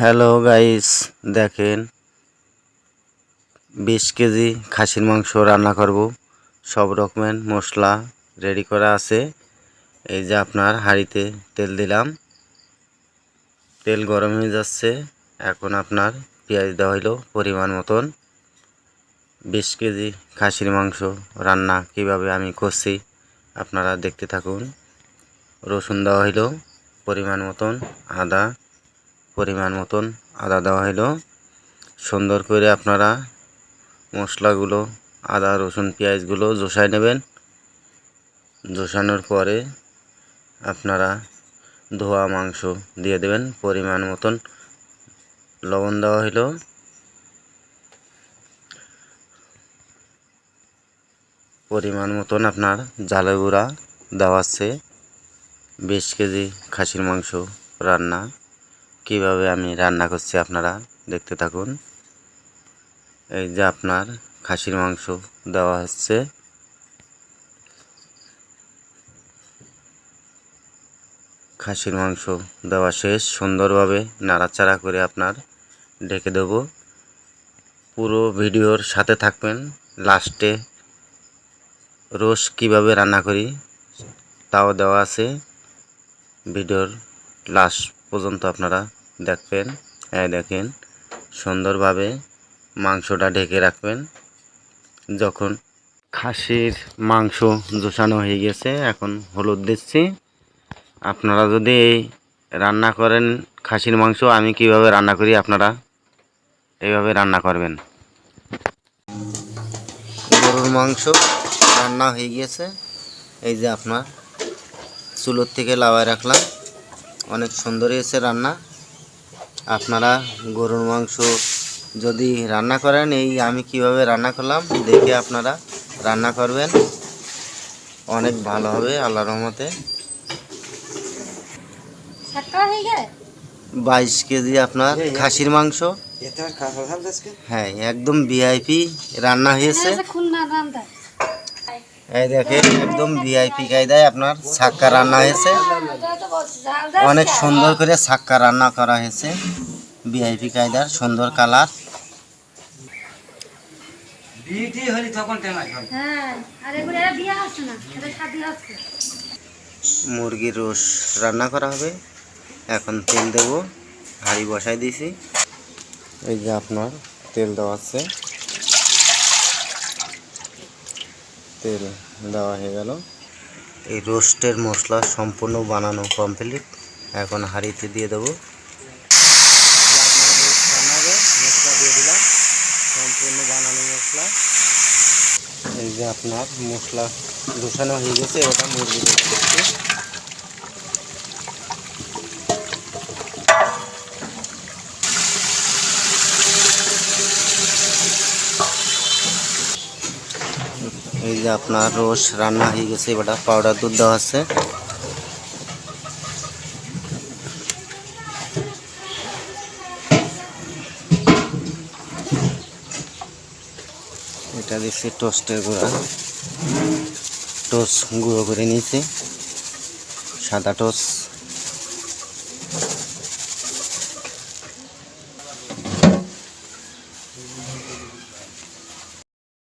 Hello guys দেখেন, বিশ KG খাসির মাংস রান্না করব। সব রকমের মশলা রেডি করা আছে। এই যে আপনার হাঁড়িতে তেল দিলাম। তেল গরম হয়ে যাচ্ছে। এখন আপনার পেঁয়াজ দেওয়া হইল পরিমাণ মতন। বিশ কেজি খাসির মাংস রান্না কীভাবে আমি করছি আপনারা দেখতে থাকুন। রসুন দেওয়া হইল পরিমাণ মতন, আদা পরিমাণ মতন আদা দেওয়া হলো সুন্দর করে আপনারা মশলাগুলো, আদা, রসুন, পেঁয়াজগুলো জোসাই নেবেন। জোসানোর পরে আপনারা ধোয়া মাংস দিয়ে দেবেন, পরিমাণ মতন লবণ দেওয়া হলো পরিমাণ মতন আপনার জালের গুঁড়া দেওয়া আছে। বিশ কেজি খাসির মাংস রান্না। কীভাবে আমি রান্না করছি আপনারা দেখতে থাকুন। এই যে আপনার খাসির মাংস দেওয়া হচ্ছে। খাসির মাংস দেওয়া শেষ। সুন্দরভাবে নাড়াচাড়া করে আপনার ঢেকে দেব। পুরো ভিডিওর সাথে থাকবেন। লাস্টে রোজ কীভাবে রান্না করি তাও দেওয়া আছে। ভিডিওর লাস্ট পর্যন্ত আপনারা দেখবেন। এই দেখেন, সুন্দরভাবে মাংসটা ঢেকে রাখবেন। যখন খাসির মাংস জোসানো হয়ে গেছে, এখন হলুদ দিচ্ছি। আপনারা যদি এই রান্না করেন খাসির মাংস, আমি কীভাবে রান্না করি আপনারা এইভাবে রান্না করবেন। গরুর মাংস রান্না হয়ে গিয়েছে এই যে আপনার চুলোর থেকে লাওয়ায় রাখলাম। অনেক সুন্দর হয়েছে রান্না। আপনারা গরুর মাংস যদি রান্না করেন এই আমি কীভাবে রান্না করলাম দেখে আপনারা রান্না করবেন। অনেক ভালো হবে আল্লাহ রহমতে। বাইশ কেজি আপনার খাসির মাংস। হ্যাঁ একদম ভিআইপি রান্না হয়েছে। এই দেখেন একদম ভিআইপি কায়দায় আপনার ছাক্কা রান্না হয়েছে। অনেক সুন্দর করে ছাক্কা রান্না করা হয়েছে ভিআইপি কায়দার সুন্দর কালার। মুরগির রোস রান্না করা হবে। এখন তেল দেবো হাঁড়ি বসাই দিয়েছি এই যে আপনার তেল দেওয়া আছে। তেল দেওয়া হয়ে গেল। এই রোস্টের মশলা সম্পূর্ণ বানানো কমপ্লিট এখন হাঁড়িতে দিয়ে দেবো। মশলা দিয়ে দিলাম। সম্পূর্ণ বানানো মশলা। এই যে আপনার মশলা দোষানো হয়ে গেছে ওটা মুরগি যে আপনার রোস রান্না হয়ে গেছে, এবার পাউডার দুধ দেওয়া আছে। এটা দিচ্ছি টোস্টের গুঁড়া। টোস্ট গুঁড়ো করে নিয়েছি। সাদা টোস্ট।